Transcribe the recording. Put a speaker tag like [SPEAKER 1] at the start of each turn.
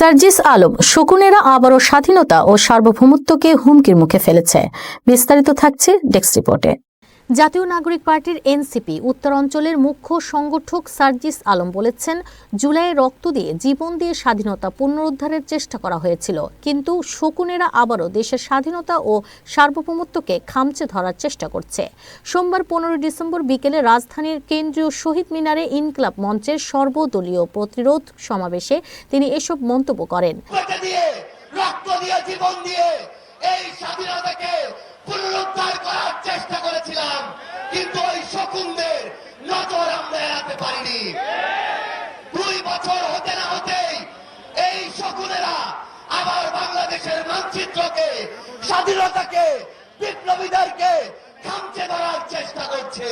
[SPEAKER 1] সার্জিস আলম শকুনেরা আবারও স্বাধীনতা ও সার্বভৌমত্বকে হুমকির মুখে ফেলেছে। বিস্তারিত থাকছে ডেস্ক রিপোর্টে। জাতীয় নাগরিক পার্টির এনসিপি উত্তরাঞ্চলের মুখ্য সংগঠক সার্জিস আলম বলেছেন জুলাইয়ে রক্ত দিয়ে জীবন দিয়ে স্বাধীনতা পুনরুদ্ধারের চেষ্টা করা হয়েছিল। কিন্তু শকুনেরা আবারও দেশের স্বাধীনতা ও সার্বভৌমত্বকে খামচে ধরার চেষ্টা করছে। সোমবার পনেরোই ডিসেম্বর বিকেলে রাজধানীর কেন্দ্রীয় শহীদ মিনারে ইনকলাব মঞ্চের সর্বদলীয় প্রতিরোধ সমাবেশে তিনি এসব মন্তব্য করেন।
[SPEAKER 2] এই স্বাধীনতাকে পুনরুদ্ধার করার চেষ্টা শকুনদের নজর আমরা এড়াতে পারিনি। দুই বছর হতে না হতেই এই শকুনেরা আবার বাংলাদেশের মানচিত্রকে, স্বাধীনতাকে, বিপ্লবীদেরকে খামচে ধরার চেষ্টা করছে।